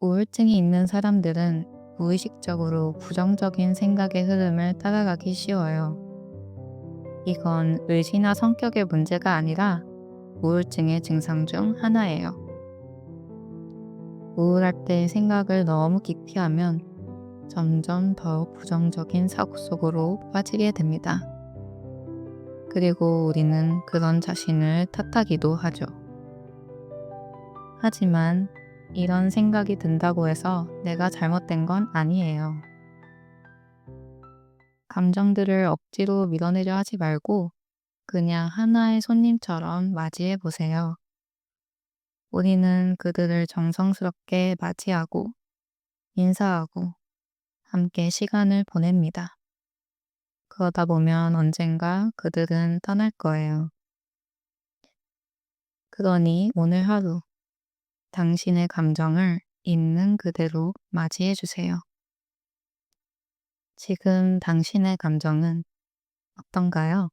우울증이 있는 사람들은 무의식적으로 부정적인 생각의 흐름을 따라가기 쉬워요. 이건 의지나 성격의 문제가 아니라 우울증의 증상 중 하나예요. 우울할 때 생각을 너무 깊이 하면 점점 더 부정적인 사고 속으로 빠지게 됩니다. 그리고 우리는 그런 자신을 탓하기도 하죠. 하지만 이런 생각이 든다고 해서 내가 잘못된 건 아니에요. 감정들을 억지로 밀어내려 하지 말고 그냥 하나의 손님처럼 맞이해 보세요. 우리는 그들을 정성스럽게 맞이하고 인사하고 함께 시간을 보냅니다. 그러다 보면 언젠가 그들은 떠날 거예요. 그러니 오늘 하루 당신의 감정을 있는 그대로 맞이해 주세요. 지금 당신의 감정은 어떤가요?